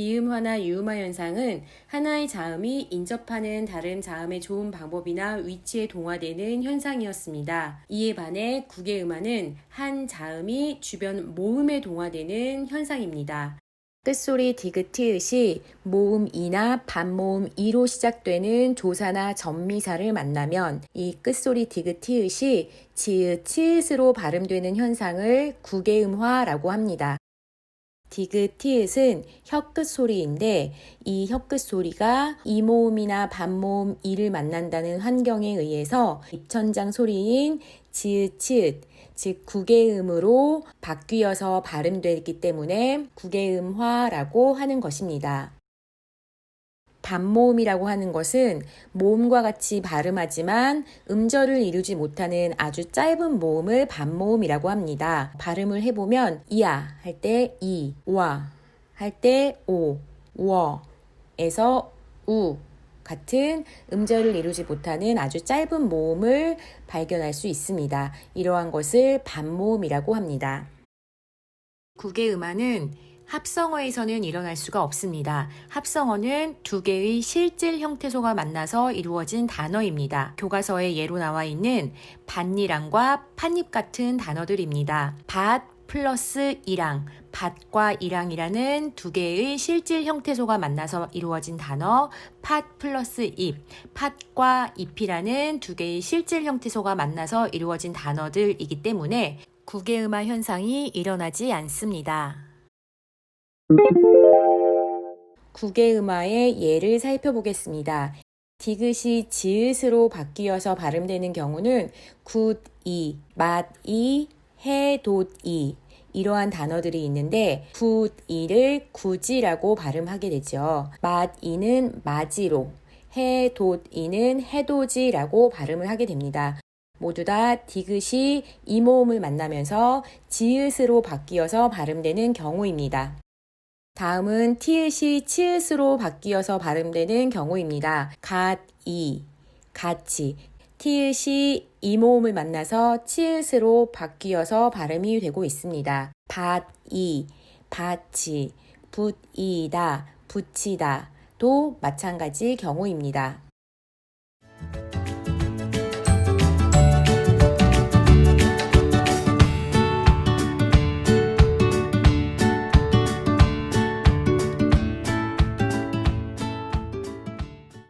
비음화나 유음화 현상은 하나의 자음이 인접하는 다른 자음의 좋은 방법이나 위치에 동화되는 현상이었습니다. 이에 반해 국외음화는 한 자음이 주변 모음에 동화되는 현상입니다. 끝소리 디귿티읕이 모음 이나 반모음 이로 시작되는 조사나 전미사를 만나면 이 끝소리 디귿티읕이 지읒, 치읒으로 발음되는 현상을 국외음화라고 합니다. 디귿, 티읕은 혀끝 소리인데 이 혀끝 소리가 이모음이나 반모음 이를 만난다는 환경에 의해서 입천장 소리인 지읒, 치읒, 즉 국외음으로 바뀌어서 발음되기 때문에 국외음화라고 하는 것입니다. 반모음이라고 하는 것은 모음과 같이 발음하지만 음절을 이루지 못하는 아주 짧은 모음을 반모음이라고 합니다. 발음을 해보면 이야 할 때 이, 와 할 때 오, 워에서 우 같은 음절을 이루지 못하는 아주 짧은 모음을 발견할 수 있습니다. 이러한 것을 반모음이라고 합니다. 국외음화는 합성어에서는 일어날 수가 없습니다. 합성어는 두 개의 실질 형태소가 만나서 이루어진 단어입니다. 교과서에 예로 나와 있는 밭니랑과 팥잎 같은 단어들입니다. 밭 플러스 이랑, 밭과 이랑이라는 두 개의 실질 형태소가 만나서 이루어진 단어, 팥 플러스 잎, 팥과 잎이라는 두 개의 실질 형태소가 만나서 이루어진 단어들이기 때문에 국외음화 현상이 일어나지 않습니다. 국외음화의 예를 살펴보겠습니다. 디귿이 지읒으로 바뀌어서 발음되는 경우는 굿이, 맛이, 해돋이 이러한 단어들이 있는데 굿이를 구지라고 발음하게 되죠. 맛이는 마지로, 해돋이는 해돋이라고 발음을 하게 됩니다. 모두 다 디귿이 이모음을 만나면서 지읒으로 바뀌어서 발음되는 경우입니다. 다음은 티읕이 치읒으로 바뀌어서 발음되는 경우입니다. 갓, 이, 같이. 티읕이 이 모음을 만나서 치읒으로 바뀌어서 발음이 되고 있습니다. 밭, 이, 밭이, 붓이다, 붙이다 도 마찬가지 경우입니다.